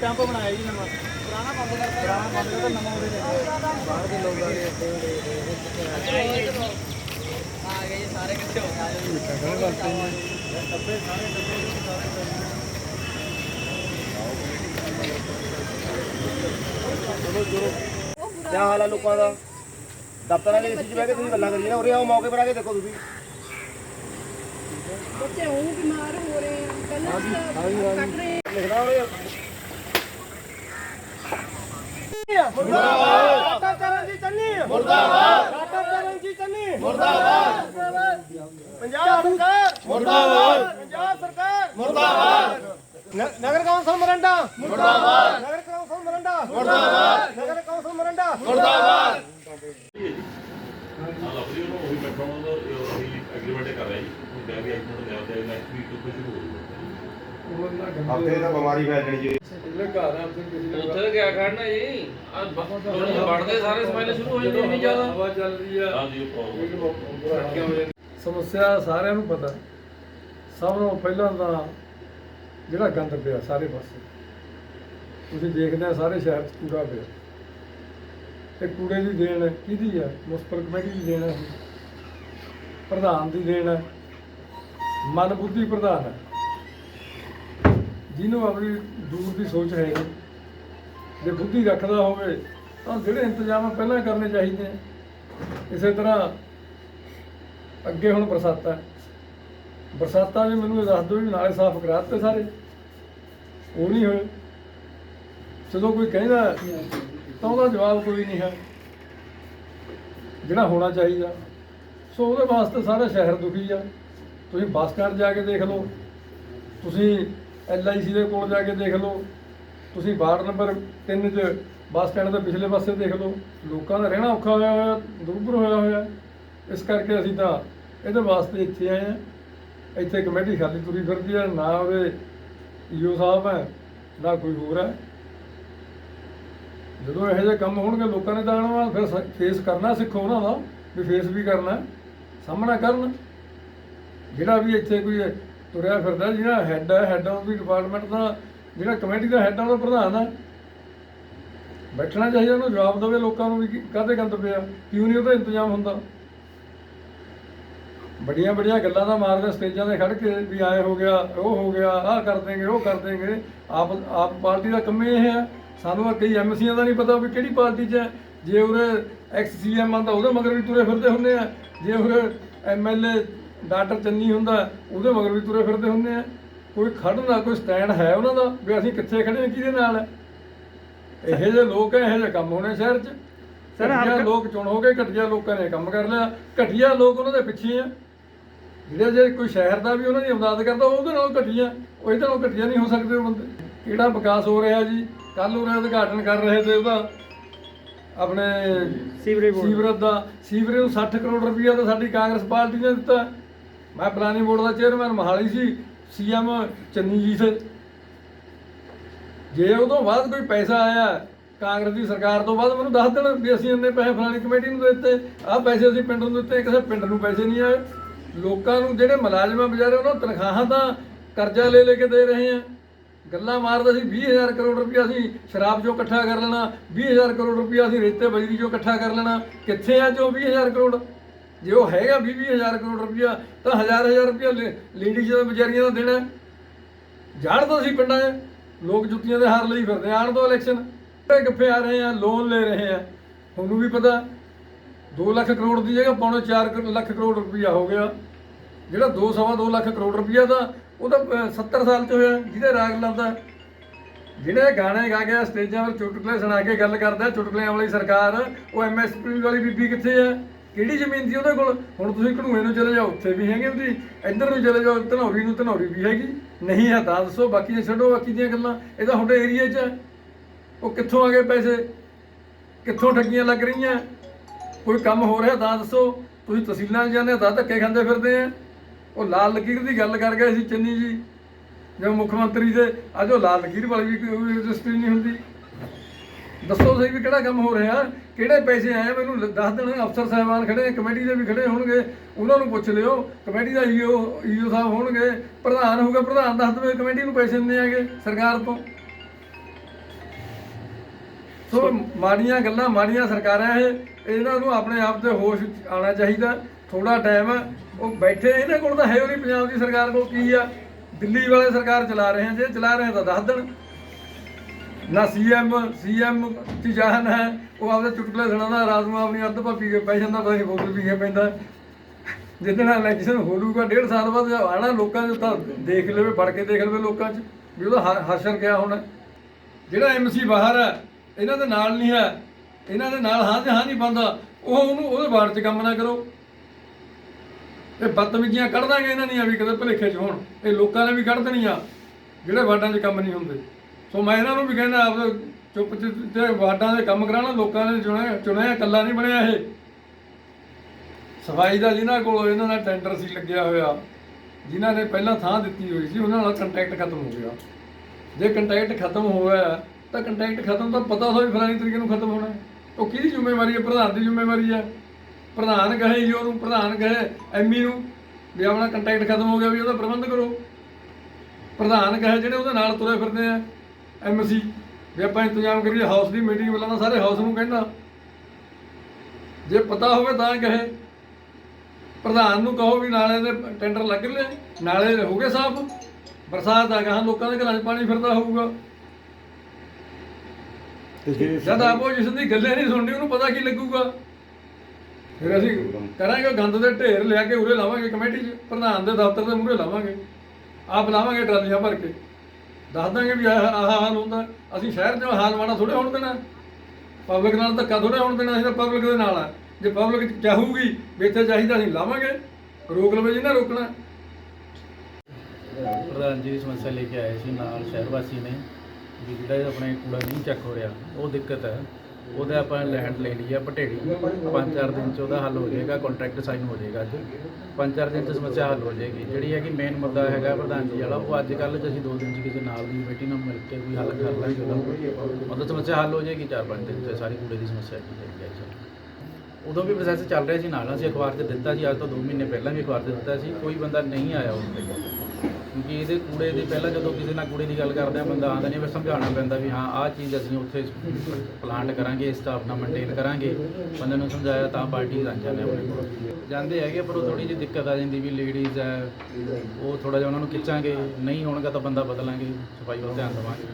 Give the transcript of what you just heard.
Tempo ਬਣਾਇਆ ਜੀ ਨਵਾਂ। ਪੁਰਾਣਾ ਬੰਦ ਕਰਤਾ। ਪੁਰਾਣਾ ਬੰਦ ਕਰਤਾ, ਨਵਾਂ ਉਹਦੇ ਦੇ ਬਾਹਰ ਦੇ ਲੋਕ ਆ ਗਏ। ਇੱਥੇ ਆ ਗਏ ਸਾਰੇ ਕਿੱਥੇ ਹੋ ਗਏ। ਕੀ ਹਾਲ ਆ ਲੋਕਾਂ ਦਾ? ਦਫ਼ਤਰਾਂ ਦੇ ਏਸੀ 'ਚ ਬਹਿ ਕੇ ਤੁਸੀਂ ਗੱਲਾਂ ਕਰੀ ਨਾ ਉਰੇ ਆਓ ਮੌਕੇ ਪਰ ਆ ਕੇ ਦੇਖੋ ਤੁਸੀਂ। ਬੱਚੇ ਉਹ ਬਿਮਾਰ ਹੋ ਰਹੇ ਆ ਪਹਿਲਾਂ ਕੱਟ ਰਹੇ ਲਿਖਣਾ ਉਰੇ ਮੁਰਦਾਬਾਦ। ਡਾਕਟਰ ਚਰਨਜੀਤ ਚੰਨੀ। ਮੁਰਦਾਬਾਦ। ਡਾਕਟਰ ਚਰਨਜੀਤ ਚੰਨੀ। ਮੁਰਦਾਬਾਦ। ਪੰਜਾਬ ਸਰਕਾਰ। ਮੁਰਦਾਬਾਦ। ਪੰਜਾਬ ਸਰਕਾਰ। ਮੁਰਦਾਬਾਦ। ਨਗਰ ਕੌਂਸਲ ਮਰੰਡਾ। ਮੁਰਦਾਬਾਦ। ਨਗਰ ਕੌਂਸਲ ਮਰੰਡਾ। ਮੁਰਦਾਬਾਦ। ਨਗਰ ਕੌਂਸਲ ਮਰੰਡਾ। ਹਾਂ ਲਵਲੀ ਉਹਨੂੰ ਉਹੀ ਬੈਠਾ ਉਹਨਾਂ ਦਾ ਉਹੀ ਐਗਰੀਮੈਂਟ ਕਰ ਰਿਹਾ ਜੀ। ਉਹ ਕਹਿ ਵੀ ਐਗਰੀਮੈਂਟ ਲਿਆ ਤੇ ਨੈਕਸਟ ਵੀਕ ਤੋਂ ਸ਼ੁਰੂ ਹੋ ਜਾਊਗਾ। ਹਫ਼ਤੇ ਦਾ ਬਿਮਾਰੀ ਫੈਲ ਜਣੀ ਜੀ। ਉੱਥੇ ਤਾਂ ਗਿਆ ਖੜਨਾ ਜੀ? ਆ ਵੜਦੇ ਸਾਰੇ ਸਮੈਲ ਸ਼ੁਰੂ ਹੋ ਜਾਂਦੇ ਇੰਨੀ ਜ਼ਿਆਦਾ। ਹਵਾ ਚੱਲ ਰਹੀ ਆ ਹਾਂ। ਜੀ ਉਹ ਪ੍ਰੋਬਲਮ ਸਮੱਸਿਆ ਸਾਰਿਆਂ ਨੂੰ ਪਤਾ। ਸਭ ਤੋਂ ਪਹਿਲਾਂ ਤਾਂ ਜਿਹੜਾ ਗੰਦ ਪਿਆ ਸਾਰੇ ਪਾਸੇ। ਤੁਸੀਂ ਦੇਖਦੇ ਆ ਸਾਰੇ ਸ਼ਹਿਰ 'ਚ ਕੂੜਾ ਪਿਆ। ਤੇ ਕੂੜੇ ਦੀ ਦੇਣ ਕਿਹਦੀ ਆ ਮੁਸਪਰ ਕਮੇਟੀ ਦੀ ਦੇਣ ਹੈ ਪ੍ਰਧਾਨ ਦੀ ਦੇਣ ਹੈ। ਮਨ ਬੁੱਧੀ ਪ੍ਰਧਾਨ ਹੈ। ਜਿਹਨੂੰ ਆਪਣੀ ਦੂਰ ਦੀ ਸੋਚ ਹੈ ਜੇ ਬੁੱਧੀ ਰੱਖਦਾ ਹੋਵੇ, ਤਾਂ ਜਿਹੜੇ ਇੰਤਜ਼ਾਮ ਪਹਿਲਾਂ ਕਰਨੇ ਚਾਹੀਦੇ ਆ ਇਸੇ ਤਰ੍ਹਾਂ ਅੱਗੇ ਹੁਣ ਬਰਸਾਤਾਂ ਬਰਸਾਤਾਂ ਵੀ ਮੈਨੂੰ ਇਹ ਦੱਸ ਦਿਓ ਵੀ ਨਾਲੇ ਸਾਫ਼ ਕਰਾ ਦਿੱਤੇ ਸਾਰੇ। ਉਹ ਨਹੀਂ ਹੋਏ। ਜਦੋਂ ਕੋਈ ਕਹਿੰਦਾ ਤਾਂ ਉਹਦਾ ਜਵਾਬ ਕੋਈ ਨਹੀਂ ਹੈ। ਜਿਹੜਾ ਹੋਣਾ ਚਾਹੀਦਾ। ਸੋ ਉਹਦੇ ਵਾਸਤੇ ਸਾਰਾ ਸ਼ਹਿਰ ਦੁਖੀ ਆ। ਤੁਸੀਂ ਬੱਸ ਸਟੈਂਡ ਜਾ ਕੇ ਦੇਖ ਲਓ। ਤੁਸੀਂ ਐਲਆਈਸੀ ਦੇ ਕੋਲ ਜਾ ਕੇ ਦੇਖ ਲਓ। ਤੁਸੀਂ ਵਾਰਡ ਨੰਬਰ 3 'ਚ ਬੱਸ ਸਟੈਂਡ ਦੇ ਪਿਛਲੇ ਪਾਸੇ ਦੇਖ ਲਓ। ਲੋਕਾਂ ਦਾ ਰਹਿਣਾ ਔਖਾ ਹੋਇਆ ਹੋਇਆ ਦੁਰਭਰ ਹੋਇਆ ਹੋਇਆ। ਇਸ ਕਰਕੇ ਅਸੀਂ ਤਾਂ ਇਹਦੇ ਵਾਸਤੇ ਇੱਥੇ ਆਏ ਆ ਇੱਥੇ ਕਮੇਟੀ ਖਾਲੀ ਤੁਰੀ ਫਿਰਦੀ ਹੈ। ਨਾ ਉਹਦੇ ਈਓ ਸਾਹਿਬ ਹੈ, ਨਾ ਕੋਈ ਹੋਰ ਹੈ। ਜਦੋਂ ਇਹੋ ਜਿਹੇ ਕੰਮ ਹੋਣਗੇ ਲੋਕਾਂ ਨੇ ਤਾਂ ਆਉਣਾ ਵਾ, ਫਿਰ ਫੇਸ ਕਰਨਾ ਸਿੱਖੋ ਉਹਨਾਂ ਦਾ ਵੀ ਫੇਸ ਵੀ ਕਰਨਾ ਸਾਹਮਣਾ ਕਰਨ। ਜਿਹੜਾ ਵੀ ਇੱਥੇ ਕੋਈ ਤੁਰਿਆ ਫਿਰਦਾ ਜਿਹੜਾ ਹੈੱਡ ਹੈ ਹੈੱਡ ਆਫ ਦੀ ਡਿਪਾਰਟਮੈਂਟ ਦਾ ਜਿਹੜਾ ਕਮੇਟੀ ਦਾ ਹੈੱਡ ਆ ਉਹਦਾ ਪ੍ਰਧਾਨ ਹੈ ਬੈਠਣਾ ਚਾਹੀਦਾ ਉਹਨੂੰ ਜਵਾਬ ਦੇਵੇ ਲੋਕਾਂ ਨੂੰ ਵੀ ਕਾਹਦੇ ਗੰਦ ਪਿਆ ਕਿਉਂ ਨਹੀਂ ਉਹਦਾ ਇੰਤਜ਼ਾਮ ਹੁੰਦਾ। ਬੜੀਆਂ ਬੜੀਆਂ ਗੱਲਾਂ ਦਾ ਮਾਰਦਾ ਸਟੇਜਾਂ ਤੇ ਖੜ ਕੇ ਵੀ ਆਏ ਹੋ ਗਿਆ ਉਹ ਹੋ ਗਿਆ ਆਹ ਕਰ ਦੇਂਗੇ ਉਹ ਕਰ ਦੇਂਗੇ ਆਪ ਆਪ ਪਾਰਟੀ ਦਾ ਕੰਮ ਇਹ ਹੈ ਸਾਨੂੰ ਤਾਂ ਕਈ ਐਮਸੀਆਂ ਦਾ ਨਹੀਂ ਪਤਾ ਵੀ ਕਿਹੜੀ ਪਾਰਟੀ 'ਚ ਹੈ। ਜੇ ਉਰੇ ਐਕਸ ਸੀਐਮ ਆਂਦਾ ਉਹਦੇ ਮਗਰ ਵੀ ਤੁਰੇ ਫਿਰਦੇ ਹੁੰਦੇ ਆ। ਜੇ ਉਰੇ ਐਮਐਲਏ ਡਾਕਟਰ ਚੰਨੀ ਹੁੰਦਾ ਉਹਦੇ ਮਗਰ ਵੀ ਤੁਰੇ ਫਿਰਦੇ ਹੁੰਦੇ ਆ। ਕੋਈ ਖੜਨ ਦਾ ਕੋਈ ਸਟੈਂਡ ਹੈ ਉਹਨਾਂ ਦਾ ਵੀ ਅਸੀਂ ਕਿੱਥੇ ਖੜੇ ਹਾਂ ਕਿਹਦੇ ਨਾਲ ਹੈ? ਇਹੋ ਜਿਹੇ ਲੋਕ ਹੈ ਇਹੋ ਜਿਹੇ ਕੰਮ ਹੋਣੇ ਸ਼ਹਿਰ 'ਚ। ਸਰ, ਹਲਕਾ- ਲੋਕ ਚੁਣ ਹੋ ਗਏ ਘਟੀਆ ਲੋਕਾਂ ਨੇ ਕੰਮ ਕਰ ਲਿਆ। ਘਟੀਆ ਲੋਕ ਉਹਨਾਂ ਦੇ ਪਿੱਛੇ ਆ। ਜਿਹੜੇ ਜੇ ਕੋਈ ਸ਼ਹਿਰ ਦਾ ਵੀ ਉਹਨਾਂ ਦੀ ਇਮਦਾਦ ਕਰਦਾ ਉਹਦੇ ਨਾਲੋਂ ਘਟੀਆ ਉਹ ਇਹਦੇ ਨਾਲੋਂ ਘਟੀਆ ਨਹੀਂ ਹੋ ਸਕਦੇ ਉਹ ਬੰਦੇ। ਕਿਹੜਾ ਵਿਕਾਸ ਹੋ ਰਿਹਾ ਜੀ? ਕੱਲ ਉਹ ਉਦਘਾਟਨ ਕਰ ਰਹੇ ਤੇ ਉਹਦਾ ਆਪਣੇ ਸੀਵਰੇਜ ਬੋਰਡ। ਸੀਵਰੇਜ ਦਾ ਸੀਵਰੇਜ ਨੂੰ 60 ਕਰੋੜ ਰੁਪਇਆ ਤਾਂ ਸਾਡੀ ਕਾਂਗਰਸ ਪਾਰਟੀ ਨੇ ਦਿੱਤਾ। ਮੈਂ ਪਲਾਨਿੰਗ ਬੋਰਡ ਦਾ ਚੇਅਰਮੈਨ ਮਹਾਲੀ ਸੀ ਸੀਐਮ ਚੰਨੀ ਜੀ ਸੇ। ਜੇ ਉਹ ਤੋਂ ਬਾਅਦ ਕੋਈ ਪੈਸਾ ਆਇਆ ਕਾਂਗਰਸ ਦੀ ਸਰਕਾਰ ਤੋਂ ਬਾਅਦ ਮੈਨੂੰ ਦੱਸ ਦੇਣ ਵੀ ਅਸੀਂ ਇੰਨੇ ਪੈਸੇ ਫਲਾਣੀ ਕਮੇਟੀ ਨੂੰ ਦਿੱਤੇ ਆਹ ਪੈਸੇ ਅਸੀਂ ਪਿੰਡ ਨੂੰ ਦਿੱਤੇ ਕਿਸੇ ਪਿੰਡ ਨੂੰ ਪੈਸੇ ਨਹੀਂ ਆਏ। ਲੋਕਾਂ ਨੂੰ ਜਿਹੜੇ ਮੁਲਾਜ਼ਮਾਂ ਵਿਚਾਰੇ ਉਹਨਾਂ ਤਨਖਾਹਾਂ ਤਾਂ ਕਰਜ਼ਾ ਲੈ ਲੈ ਕੇ ਦੇ ਰਹੇ ਆ। ਗੱਲਾਂ ਮਾਰਦਾ ਸੀ 20000 ਕਰੋੜ ਰੁਪਇਆ ਅਸੀਂ ਸ਼ਰਾਬ ਚੋਂ ਇਕੱਠਾ ਕਰ ਲੈਣਾ 20000 ਕਰੋੜ ਰੁਪਇਆ ਅਸੀਂ ਰੇਤੇ ਬਜਰੀ ਚੋਂ ਇਕੱਠਾ ਕਰ ਲੈਣਾ। ਕਿੱਥੇ ਆ ਜੋ 20000 ਕਰੋੜ? ਜੇ ਉਹ ਹੈਗਾ 20000 ਕਰੋੜ ਰੁਪਇਆ ਤਾਂ ਹਜ਼ਾਰ ਹਜ਼ਾਰ ਰੁਪਇਆ ਲੇਡੀਜ਼ ਦਾ ਵਿਚਾਰੀਆਂ ਦਾ ਦੇਣਾ ਜਾਣ ਤੋਂ ਅਸੀਂ ਪਿੰਡਾਂ 'ਚ ਲੋਕ ਜੁੱਤੀਆਂ ਦੇ ਹਾਰ ਲਈ ਫਿਰਦੇ ਆ, ਆਣ ਦੋ ਇਲੈਕਸ਼ਨ ਕਿਹੜੇ ਗੱਫੇ ਆ ਰਹੇ ਆ ਲੋਨ ਲੈ ਰਹੇ ਆ। ਤੁਹਾਨੂੰ ਵੀ ਪਤਾ 2 ਲੱਖ ਕਰੋੜ ਦੀ ਜਗ੍ਹਾ ਪੌਣੇ 4 ਲੱਖ ਕਰੋੜ ਰੁਪਈਆ ਹੋ ਗਿਆ। ਜਿਹੜਾ 2 ਸਵਾ 2 ਲੱਖ ਕਰੋੜ ਰੁਪਈਆ ਦਾ ਉਹਦਾ ਅਹ, 70 ਸਾਲ 'ਚ ਹੋਇਆ ਜਿਹਦੇ ਰਾਗ ਲਾਉਂਦਾ ਜਿਹੜੇ ਗਾਣੇ ਗਾ ਕੇ ਸਟੇਜਾਂ 'ਤੇ ਚੁਟਕਲੇ ਸੁਣਾ ਕੇ ਗੱਲ ਕਰਦਾ ਚੁਟਕਲਿਆਂ ਵਾਲੀ ਸਰਕਾਰ ਉਹ ਐਮਐਸਪੀ ਵਾਲੀ ਬੀਬੀ ਕਿੱਥੇ ਆ? ਕਿਹੜੀ ਜ਼ਮੀਨ ਸੀ ਉਹਦੇ ਕੋਲ? ਹੁਣ ਤੁਸੀਂ ਘੜੂਏ ਨੂੰ ਚਲੇ ਜਾਓ ਉੱਥੇ ਵੀ ਹੈਗੇ ਉਹਦੀ ਇੱਧਰ ਨੂੰ ਚਲੇ ਜਾਓ ਧਨੌਰੀ ਨੂੰ ਧਨੌਰੀ ਵੀ ਹੈਗੀ। ਨਹੀਂ ਹੈ ਤਾਂ ਦੱਸੋ ਬਾਕੀ ਦੇ ਛੱਡੋ ਬਾਕੀ ਦੀਆਂ ਗੱਲਾਂ। ਇਹ ਤਾਂ ਤੁਹਾਡੇ ਏਰੀਆ 'ਚ ਹੈ ਉਹ ਕਿੱਥੋਂ ਆ ਗਏ ਪੈਸੇ? ਕਿੱਥੋਂ ਠੱਗੀਆਂ ਲੱਗ ਰਹੀਆਂ? ਕੋਈ ਕੰਮ ਹੋ ਰਿਹਾ ਤਾਂ ਦੱਸੋ। ਤੁਸੀਂ ਤਹਿਸੀਲਾਂ 'ਚ ਜਾਂਦੇ ਤਾਂ ਧੱਕੇ ਖਾਂਦੇ ਫਿਰਦੇ ਆ। ਉਹ ਲਾਲ ਲਕੀਰ ਦੀ ਗੱਲ ਕਰ ਗਏ ਸੀ ਚੰਨੀ ਜੀ ਜਿਵੇਂ ਮੁੱਖ ਮੰਤਰੀ ਦੇ। ਅੱਜ ਉਹ ਲਾਲ ਲਕੀਰ ਵਾਲੀ ਵੀ ਕੋਈ ਰਜਿਸਟਰੀ ਨਹੀਂ ਹੁੰਦੀ। ਦੱਸੋ ਸਹੀ ਵੀ ਕਿਹੜਾ ਕੰਮ ਹੋ ਰਿਹਾ? ਕਿਹੜੇ ਪੈਸੇ ਆਏ? ਮੈਨੂੰ ਲ- ਦੱਸ ਦੇਣ ਅਫਸਰ ਸਾਹਿਬਾਨ ਖੜੇ, ਕਮੇਟੀ ਦੇ ਵੀ ਖੜੇ ਹੋਣਗੇ। ਉਹਨਾਂ ਨੂੰ ਪੁੱਛ ਲਿਓ। ਕਮੇਟੀ ਦਾ ਈਓ ਈਓ ਸਾਹਿਬ ਹੋਣਗੇ। ਪ੍ਰਧਾਨ ਹੋਊਗਾ, ਪ੍ਰਧਾਨ ਦੱਸ ਦੇਵੇ ਕਮੇਟੀ ਨੂੰ ਪੈਸੇ ਦਿੰਦੇ ਆਗੇ ਸਰਕਾਰ ਤੋਂ। ਸੋ ਮਾੜੀਆਂ ਗੱਲਾਂ ਮਾੜੀਆਂ ਸਰਕਾਰਾਂ ਇਹ, ਇਹਨਾਂ ਨੂੰ ਆਪਣੇ ਆਪ ਤੇ ਹੋਸ਼ ਆਉਣਾ ਚਾਹੀਦਾ। ਥੋੜਾ ਟਾਈਮ ਆ ਉਹ ਬੈਠੇ ਇਹਨਾਂ ਕੋਲ ਤਾਂ ਹੈ ਉਹ ਨਹੀਂ ਪੰਜਾਬ ਦੀ ਸਰਕਾਰ ਕੋਲ ਕੀ ਆ? ਦਿੱਲੀ ਵਾਲੇ ਸਰਕਾਰ ਚਲਾ ਰਹੇ ਆ, ਜੇ ਚਲਾ ਰਹੇ ਆ ਤਾਂ ਦੱਸ ਦੇਣ। ਨਾ ਸੀਐਮ ਸੀਐਮ ਦੀ ਜਾਨ ਹੈ, ਉਹ ਆਪਦੇ ਚੁਟਕਲੇ ਸੁਣਾਉਂਦਾ, ਰਾਤ ਨੂੰ ਆਪਣੀ ਅੱਧ ਪਾ ਪੀ ਕੇ ਪੈ ਜਾਂਦਾ, ਪਤਾ ਨਹੀਂ ਬੋਤਲ ਪੀ ਕੇ ਪੈਂਦਾ। ਜਿੱਦਣ ਇਲੈਕਸ਼ਨ ਹੋਲੂਗਾ ਡੇਢ ਸਾਲ ਬਾਅਦ ਆਣਾ ਲੋਕਾਂ 'ਚ ਤਾਂ ਦੇਖ ਲਵੇ, ਫੜ ਕੇ ਦੇਖ ਲਵੇ ਲੋਕਾਂ 'ਚ, ਵੀ ਉਹਦਾ ਹ- ਹਸ਼ਰ ਕਿਆ ਹੋਣਾ। ਜਿਹੜਾ ਐਮਸੀ ਬਾਹਰ ਹੈ, ਇਹਨਾਂ ਦੇ ਨਾਲ ਨਹੀਂ ਹੈ, ਇਹਨਾਂ ਦੇ ਨਾਲ ਹਾਂ ਤੇ ਹਾਂ ਨਹੀਂ ਬੰਦਾ ਉਹ ਉਹਨੂੰ ਉਹਦੇ ਬਾੜ 'ਚ ਕੰਮ ਨਾ ਕਰੋ। ਇਹ ਬਦਤਮੀਜ਼ੀਆਂ ਕੱਢ ਦਾਂਗੇ ਇਹਨਾਂ ਦੀਆਂ ਵੀ ਕਦੇ ਭਲੇਖੇ 'ਚ ਹੋਣ। ਇਹ ਲੋਕਾਂ ਨੇ ਵੀ ਕੱਢ ਦੇਣੀਆਂ ਜਿਹੜੇ ਵਾਰਡਾਂ 'ਚ ਕੰਮ ਨਹੀਂ ਹੁੰਦੇ। ਸੋ ਮੈਂ ਇਹਨਾਂ ਨੂੰ ਵੀ ਕਹਿੰਦਾ, ਆਪ ਚੁੱਪ ਚ ਤੇ ਵਾਰਡਾਂ ਦੇ ਕੰਮ ਕਰਾਉਣਾ, ਲੋਕਾਂ ਨੇ ਚੁਣਿਆ ਚੁਣਿਆ, ਇਕੱਲਾ ਨਹੀਂ ਬਣਿਆ ਇਹ। ਸਫ਼ਾਈ ਦਾ ਜਿਨ੍ਹਾਂ ਕੋਲ ਇਹਨਾਂ ਦਾ ਟੈਂਡਰ ਸੀ ਲੱਗਿਆ ਹੋਇਆ, ਜਿਨ੍ਹਾਂ ਨੇ ਪਹਿਲਾਂ ਥਾਂ ਦਿੱਤੀ ਹੋਈ ਸੀ, ਉਹਨਾਂ ਨਾਲ ਕੰਟੈਕਟ ਖਤਮ ਹੋ ਗਿਆ। ਜੇ ਕੰਟੈਕਟ ਖਤਮ ਹੋਇਆ, ਤਾਂ ਕੰਟੈਕਟ ਖਤਮ ਤਾਂ ਪਤਾ ਹੋਵੇ ਫਲਾਣੀ ਤਰੀਕੇ ਨੂੰ ਖਤਮ ਹੋਣਾ। ਉਹ ਕਿਹਦੀ ਜ਼ਿੰਮੇਵਾਰੀ ਹੈ? ਪ੍ਰਧਾਨ ਦੀ ਜ਼ਿੰਮੇਵਾਰੀ ਹੈ। ਪ੍ਰਧਾਨ ਕਹੇ ਜੀ ਉਹਨੂੰ ਪ੍ਰਧਾਨ ਕਹੇ ਐਮੀ ਨੂੰ ਵੀ ਆਪਣਾ ਕੰਟੈਕਟ ਖਤਮ ਹੋ ਗਿਆ ਵੀ ਉਹਦਾ ਪ੍ਰਬੰਧ ਕਰੋ। ਪ੍ਰਧਾਨ ਕਹੇ ਜਿਹੜੇ ਉਹਦੇ ਨਾਲ ਤੁਰੇ ਫਿਰਦੇ ਆ ਐਮਸੀ ਵੀ ਆਪਾਂ ਇੰਤਜ਼ਾਮ ਕਰੀਏ ਹਾਊਸ ਦੀ ਮੀਟਿੰਗ ਬੁਲਾਉਣਾ ਸਾਰੇ ਹਾਊਸ ਨੂੰ ਕਹਿੰਦਾ। ਜੇ ਪਤਾ ਹੋਵੇ ਤਾਂ ਕਹੇ। ਪ੍ਰਧਾਨ ਨੂੰ ਕਹੋ ਵੀ ਨਾਲੇ ਦੇ ਟੈਂਡਰ ਲੱਗ ਲਏ ਨਾਲੇ ਹੋ ਗਏ ਸਾਫ਼। ਬਰਸਾਤ ਆ ਗਾਂ ਲੋਕਾਂ ਦੇ ਘਰਾਂ 'ਚ ਪਾਣੀ ਫਿਰਦਾ ਹੋਊਗਾ। ਜਦ ਆਪੋਜੀਸ਼ਨ ਦੀ ਗੱਲੇ ਨਹੀਂ ਸੁਣਨੀ ਉਹਨੂੰ ਪਤਾ ਕੀ ਲੱਗੂਗਾ? ਫਿਰ ਅਸੀਂ ਕਰਾਂਗੇ ਗੰਦ ਦੇ ਢੇਰ ਲਿਆ ਕੇ ਉਰੇ ਲਾਵਾਂਗੇ ਕਮੇਟੀ 'ਚ, ਪ੍ਰਧਾਨ ਦੇ ਦਫ਼ਤਰ ਦੇ ਮੂਹਰੇ ਲਾਵਾਂਗੇ। ਆਪ ਲਾਵਾਂਗੇ ਟਰਾਲੀਆਂ ਭਰ ਕੇ। ਦੱਸ ਦਾਂਗੇ ਵੀ ਆਹ ਆਹ ਹਾਲ ਹੁੰਦਾ। ਅਸੀਂ ਸ਼ਹਿਰ 'ਚ ਹਾਲ ਮਾੜਾ ਥੋੜੇ ਹੋਣ ਦੇਣਾ। ਪਬਲਿਕ ਨਾਲ ਧੱਕਾ ਥੋੜੇ ਹੋਣ ਦੇਣਾ, ਅਸੀਂ ਤਾਂ ਪਬਲਿਕ ਦੇ ਨਾਲ ਆ। ਜੇ ਪਬਲਿਕ ਚਾਹੂਗੀ ਵੀ ਇੱਥੇ ਚਾਹੀਦਾ, ਅਸੀਂ ਲਾਵਾਂਗੇ। ਰੋਕ ਲਵੇ ਜਿਹਨੇ ਰੋਕਣਾ। ਪ੍ਰਧਾਨ ਜੀ ਦੀ ਸਮੱਸਿਆ ਲੈ ਕੇ ਆਏ ਸੀ ਨਾਲ ਸ਼ਹਿਰ ਵਾਸੀ ਨੇ। ਵੀ ਜਿਹੜਾ ਇਹ ਆਪਣੇ ਕੂੜਾ ਨਹੀਂ ਚੱਕ ਹੋ ਰਿਹਾ, ਉਹ ਦਿੱਕਤ ਹੈ। ਉਹਦਾ ਆਪਾਂ ਲੈਂਡ ਲੈ ਲਈ ਆ ਪਟੇੜੀ। ਪੰਜ ਚਾਰ ਦਿਨ ਚ ਉਹਦਾ ਹੱਲ ਹੋ ਜਾਏਗਾ ਕੰਟਰੈਕਟ ਸਾਈਨ ਹੋ ਜਾਏਗਾ ਅੱਜ। ਪੰਜ ਚਾਰ ਦਿਨ ਚ ਸਮੱਸਿਆ ਹੱਲ ਹੋ ਜਾਏਗੀ। ਜਿਹੜੀ ਹੈ ਕਿ ਮੇਨ ਮੁੱਦਾ ਹੈਗਾ ਪ੍ਰਧਾਨ ਜੀ ਵਾਲਾ, ਉਹ ਅੱਜ ਕੱਲ੍ਹ ਚ ਅਸੀਂ ਦੋ ਦਿਨ ਚ ਕਿਸੇ ਨਾਲ ਦੀ ਕਮੇਟੀ ਨਾਲ ਮਿਲ ਕੇ ਕੋਈ ਹੱਲ ਕਰ ਲਾਂਗੇ ਉਹਦਾ ਉਹਦਾ ਸਮੱਸਿਆ ਹੱਲ ਹੋ ਜਾਏਗੀ ਚਾਰ ਪੰਜ ਦਿਨ ਚ, ਸਾਰੀ ਕੂੜੇ ਦੀ ਸਮੱਸਿਆ ਕੀ ਹੈਗੀ ਹੈ ਉਦੋਂ ਵੀ ਪ੍ਰੋਸੈਸ ਚੱਲ ਰਿਹਾ ਸੀ, ਨਾਲ ਅਸੀਂ ਅਖਬਾਰ 'ਚ ਦਿੱਤਾ ਸੀ, ਅੱਜ ਤੋਂ 2 ਮਹੀਨੇ ਪਹਿਲਾਂ ਵੀ ਅਖਬਾਰ 'ਚ ਦਿੱਤਾ ਸੀ, ਕੋਈ ਬੰਦਾ ਨਹੀਂ ਆਇਆ ਉਸ ਤੇ ਕਿਉਂਕਿ ਇਹਦੇ ਕੂੜੇ ਦੀ ਪਹਿਲਾਂ ਜਦੋਂ ਕਿਸੇ ਨਾਲ ਕੂੜੇ ਦੀ ਗੱਲ ਕਰਦੇ ਆ ਬੰਦਾ ਆਉਂਦਾ ਨਹੀਂ, ਫਿਰ ਸਮਝਾਉਣਾ ਪੈਂਦਾ ਵੀ ਹਾਂ, ਆਹ ਚੀਜ਼ ਅਸੀਂ ਉੱਥੇ ਪਲਾਂਟ ਕਰਾਂਗੇ, ਇਸ ਸਟਾਫ ਨਾਲ ਮੇਨਟੇਨ ਕਰਾਂਗੇ। ਬੰਦੇ ਨੂੰ ਸਮਝਾਇਆ ਤਾਂ ਪਾਰਟੀ ਆਂ ਜਾਂਦੇ ਆਪਣੇ ਕੋਲ। ਜਾਂਦੇ ਹੈਗੇ ਪਰ ਉਹ ਥੋੜੀ ਜਿਹੀ ਦਿੱਕਤ ਆ ਜਾਂਦੀ ਵੀ ਲੇਡੀਜ਼ ਹੈ ਉਹ ਥੋੜਾ ਜਿਹਾ ਉਹਨਾਂ ਨੂੰ ਖਿੱਚਾਂਗੇ, ਨਹੀਂ ਹੋਣਗਾ ਤਾਂ ਬੰਦਾ ਬਦਲਾਂਗੇ, ਸਫ਼ਾਈ ਵੱਲ ਧਿਆਨ ਦੇਵਾਂਗੇ।